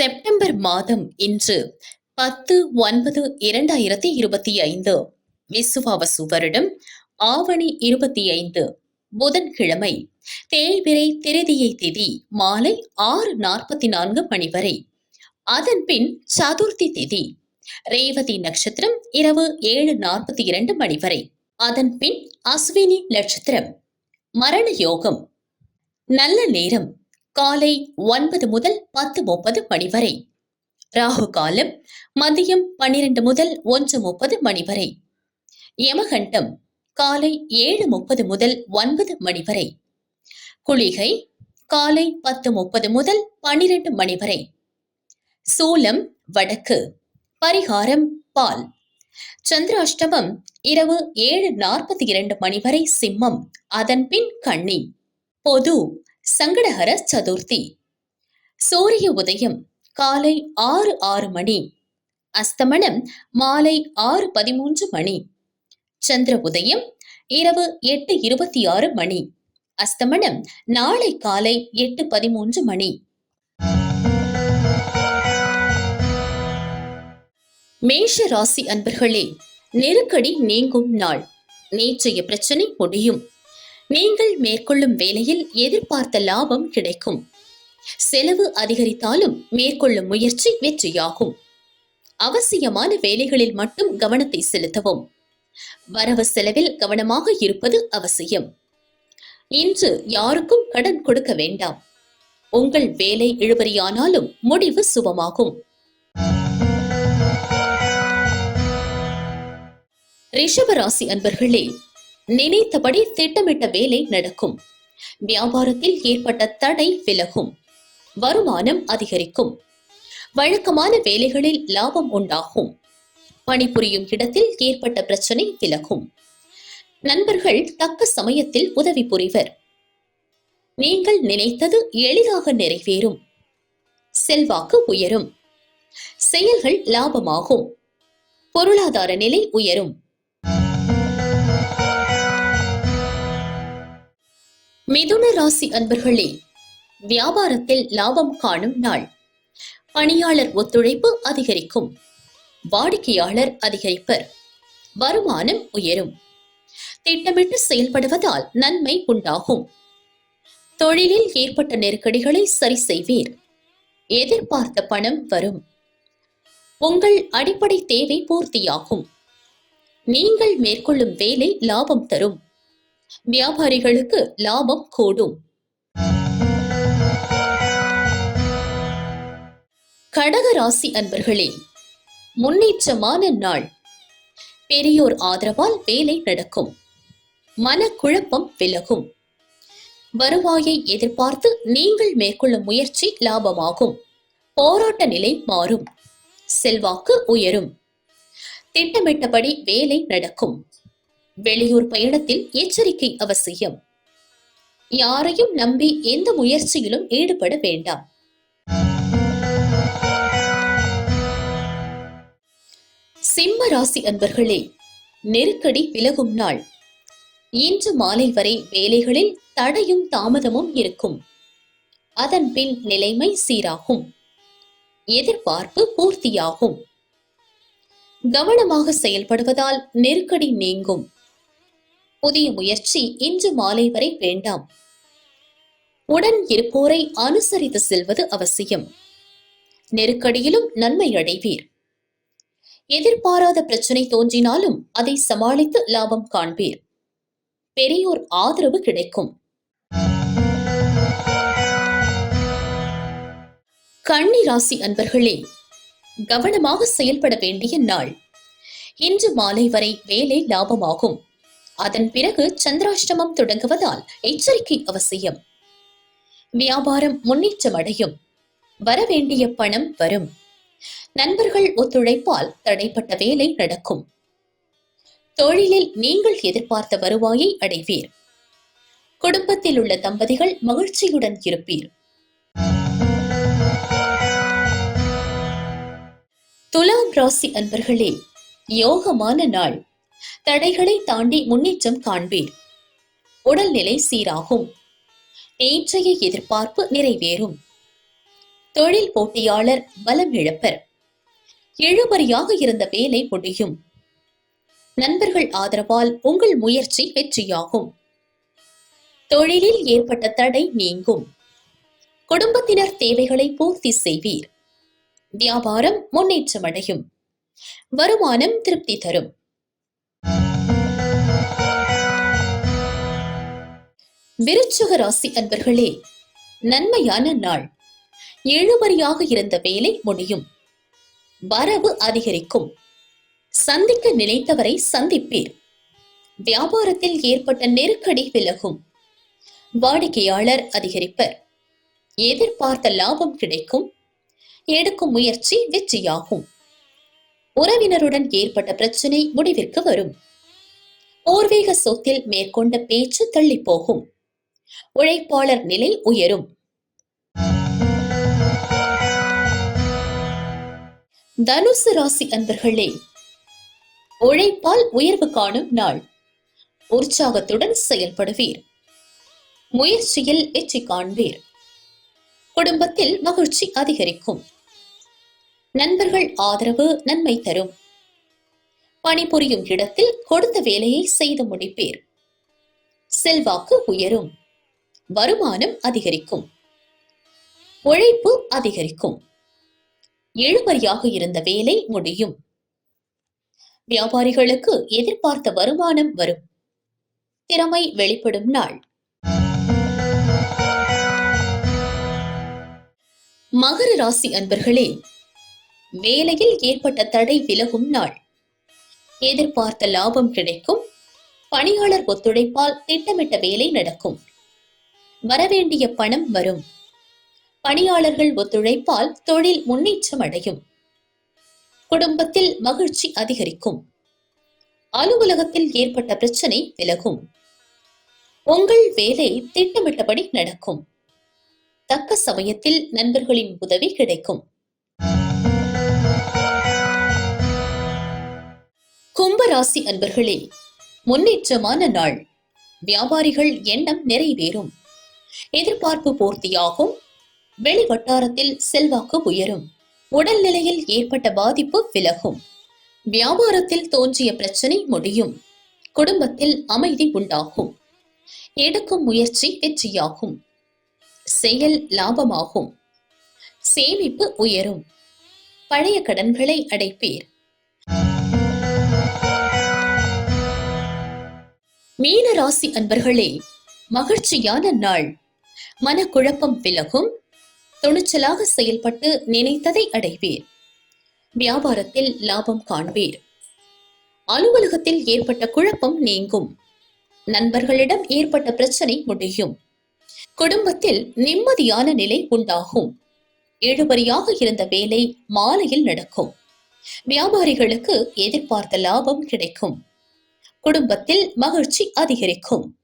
September மாதம் இன்று பத்து ஒன்பது இரண்டாயிரத்தி இருபத்தி ஐந்து. விசுவாவசு வருடம் ஆவணி இருபத்தி ஐந்து புதன்கிழமை தேய்விரை திருதியை திதி மாலை ஆறு நாற்பத்தி நான்கு மணி வரை அதன் பின் சதுர்த்தி திதி ரேவதி நட்சத்திரம் இரவு ஏழு நாற்பத்தி இரண்டு மணி வரை அதன் பின் அஸ்வினி நட்சத்திரம் மரண யோகம் நல்ல நேரம் காலை ஒன்பது முதல் பத்து முப்பது மணி வரை. ராகு காலம் மதியம் பன்னிரண்டு முதல் ஒன்று முப்பது மணி வரை. யமகண்டம் காலை ஏழு முப்பது முதல் ஒன்பது மணி வரை. குளிகை காலை பத்து முப்பது முதல் பன்னிரண்டு மணி வரை. சூலம் வடக்கு பரிகாரம் பால். சந்திராஷ்டமம் இரவு ஏழு நாற்பத்தி இரண்டு மணி வரை சிம்மம் அதன் பின் கண்ணி பொது சங்கடஹர சதுர்த்தி. சூரிய உதயம் காலை ஆறு ஆறு மணி. அஸ்தமனம் மாலை ஆறு பதிமூன்று மணி. சந்திர உதயம் இரவு எட்டு இருபத்தி ஆறு மணி. அஸ்தமனம் நாளை காலை எட்டு பதிமூன்று மணி. மேஷ ராசி அன்பர்களே நெருக்கடி நீங்கும் நாள். நேற்றைய பிரச்சனை முடியும். நீங்கள் மேற்கொள்ளும் வேலையில் எதிர்பார்த்த லாபம் கிடைக்கும். செலவு அதிகரித்தாலும் மேற்கொள்ளும் முயற்சி வெற்றியாகும். அவசியமான வேலைகளில் மட்டும் கவனத்தை செலுத்தவும். வரவு செலவில் கவனமாக இருப்பது அவசியம். இன்று யாருக்கும் கடன் கொடுக்க வேண்டாம். உங்கள் வேலை இழுபறியானாலும் முடிவு சுபமாகும். ரிஷபராசி அன்பர்களே நினைத்தபடி திட்டமிட்ட வேலை நடக்கும். வியாபாரத்தில் ஏற்பட்ட தடை விலகும். வருமானம் அதிகரிக்கும். வழக்கமான வேலைகளில் லாபம் உண்டாகும். பணிபுரியும் இடத்தில் ஏற்பட்ட பிரச்சனை விலகும். நண்பர்கள் தக்க சமயத்தில் உதவி புரிவர். நீங்கள் நினைத்தது எளிதாக நிறைவேறும். செல்வாக்கு உயரும். செயல்கள் லாபமாகும். பொருளாதார நிலை உயரும். மிதுன ராசி அன்பர்களே வியாபாரத்தில் லாபம் காணும் நாள். பணியாளர் ஒத்துழைப்பு அதிகரிக்கும். வாடிக்கையாளர் அதிகரிப்பர். வருமானம் உயரும். திட்டமிட்டு செயல்படுவதால் நன்மை உண்டாகும். தொழிலில் ஏற்பட்ட நெருக்கடிகளை சரி செய்வீர். எதிர்பார்த்த பணம் வரும். உங்கள் அடிப்படை தேவை பூர்த்தியாகும். நீங்கள் மேற்கொள்ளும் வேலை லாபம் தரும். வியாபாரிகளுக்கு லாபம் கூடும். கடக ராசி அன்பர்களே முன்னேற்றமான நாள். பெரியோர் ஆதரவால் வேலை நடக்கும். மனக்குழப்பம் விலகும். வருவாயை எதிர்பார்த்து நீங்கள் மேற்கொள்ளும் முயற்சி லாபமாகும். போராட்ட நிலை மாறும். செல்வாக்கு உயரும். திட்டமிட்டபடி வேலை நடக்கும். வெளியூர் பயணத்தில் எச்சரிக்கை அவசியம். யாரையும் நம்பி எந்த முயற்சியிலும் ஈடுபட வேண்டாம். சிம்ம ராசி அன்பர்களே நெருக்கடி விலகும் நாள். இன்று மாலை வரை வேலைகளில் தடையும் தாமதமும் இருக்கும். அதன் பின் நிலைமை சீராகும். எதிர்பார்ப்பு பூர்த்தியாகும். கவனமாக செயல்படுவதால் நெருக்கடி நீங்கும். புதிய முயற்சி இன்று மாலை வரை வேண்டாம். உடன் இருப்போரை அனுசரித்து செல்வது அவசியம். நெருக்கடியிலும் நன்மை அடைவீர். எதிர்பாராத பிரச்சனை தோன்றினாலும் அதை சமாளித்து லாபம் காண்பீர். பெரியோர் ஆதரவு கிடைக்கும். கன்னி ராசி அன்பர்களே கவனமாக செயல்பட வேண்டிய நாள். இன்று மாலை வரை வேலை லாபமாகும். அதன் பிறகு சந்திராஷ்டமம் தொடங்குவதால் எச்சரிக்கை அவசியம். வியாபாரம் முன்னேற்றம் அடையும். வரவேண்டிய பணம் வரும். நண்பர்கள் ஒத்துழைப்பால் தடைப்பட்ட வேலை நடக்கும். தொழிலில் நீங்கள் எதிர்பார்த்த வருவாயை அடைவீர். குடும்பத்தில் உள்ள தம்பதிகள் மகிழ்ச்சியுடன் இருப்பீர். துலாம் ராசி அன்பர்களே யோகமான நாள். தடைகளை தாண்டி முன்னேற்றம் காண்பீர் உடல்நிலை சீராகும். நேற்றைய எதிர்பார்ப்பு நிறைவேறும். தொழில் போட்டியாளர் பலம் இழப்பர். இழுபறியாக இருந்த வேலை முடியும். நண்பர்கள் ஆதரவால் உங்கள் முயற்சி வெற்றியாகும். தொழிலில் ஏற்பட்ட தடை நீங்கும். குடும்பத்தினர் தேவைகளை பூர்த்தி செய்வீர். வியாபாரம் முன்னேற்றமடையும். வருமானம் திருப்தி தரும். விருச்சுக ராசி அன்பர்களே நன்மையான நாள். இழுபறியாக இருந்த வேலை முடியும். வரவு அதிகரிக்கும். சந்திக்க நினைத்தவரை சந்திப்பீர். வியாபாரத்தில் ஏற்பட்ட நெருக்கடி விலகும். வாடிக்கையாளர் அதிகரிப்பர். எதிர்பார்த்த லாபம் கிடைக்கும். எடுக்கும் முயற்சி வெற்றியாகும். உறவினருடன் ஏற்பட்ட பிரச்சனை முடிவிற்கு வரும். பூர்வீக சொத்தில் மேற்கொண்ட பேச்சு தள்ளி போகும். உழைப்பாளர் நிலை உயரும். தனுசு ராசி அன்பர்களே உழைப்பால் உயர்வு காணும் நாள். உற்சாகத்துடன் செயல்படுவீர். முயற்சியில் வெற்றி காண்பீர். குடும்பத்தில் மகிழ்ச்சி அதிகரிக்கும். நண்பர்கள் ஆதரவு நன்மை தரும். பணிபுரியும் இடத்தில் கொடுத்த வேலையை செய்து முடிப்பீர். செல்வாக்கு உயரும். வருமானம் அதிகரிக்கும். உழைப்பு அதிகரிக்கும். இழுபறியாக இருந்த வேலை முடியும். வியாபாரிகளுக்கு எதிர்பார்த்த வருமானம் வரும். திறமை வெளிப்படும் நாள். மகர ராசி அன்பர்களே வேலையில் ஏற்பட்ட தடை விலகும் நாள். எதிர்பார்த்த லாபம் கிடைக்கும். பணியாளர் ஒத்துழைப்பால் திட்டமிட்ட வேலை நடக்கும். வரவேண்டிய பணம் வரும். பணியாளர்கள் ஒத்துழைப்பால் தொழில் முன்னேற்றம் அடையும். குடும்பத்தில் மகிழ்ச்சி அதிகரிக்கும். அலுவலகத்தில் ஏற்பட்ட பிரச்சனை விலகும். உங்கள் வேலை திட்டமிட்டபடி நடக்கும். தக்க சமயத்தில் நண்பர்களின் உதவி கிடைக்கும். கும்பராசி அன்பர்களே முன்னேற்றமான நாள். வியாபாரிகள் எண்ணம் நிறைவேறும். எதிர்பார்ப்பு பூர்த்தியாகும். வெளி வட்டாரத்தில் செல்வாக்கு உயரும். உடல்நிலையில் ஏற்பட்ட பாதிப்பு விலகும். வியாபாரத்தில் தோன்றிய பிரச்சனை முடியும். குடும்பத்தில் அமைதி உண்டாகும். எடுக்கும் முயற்சி வெற்றியாகும். செயல் லாபமாகும். சேமிப்பு உயரும். பழைய கடன்களை அடைப்பீர். மீன ராசி அன்பர்களே மகிழ்ச்சியான நாள். மனக்குழப்பம் விலகும். துணிச்சலாக செயல்பட்டு நினைத்ததை அடைவீர். வியாபாரத்தில் லாபம் காண்பீர். அலுவலகத்தில் ஏற்பட்ட குழப்பம் நீங்கும். நண்பர்களிடம் ஏற்பட்ட பிரச்சனை முடியும். குடும்பத்தில் நிம்மதியான நிலை உண்டாகும். இழுபறியாக இருந்த வேலை மாலையில் நடக்கும். வியாபாரிகளுக்கு எதிர்பார்த்த லாபம் கிடைக்கும். குடும்பத்தில் மகிழ்ச்சி அதிகரிக்கும்.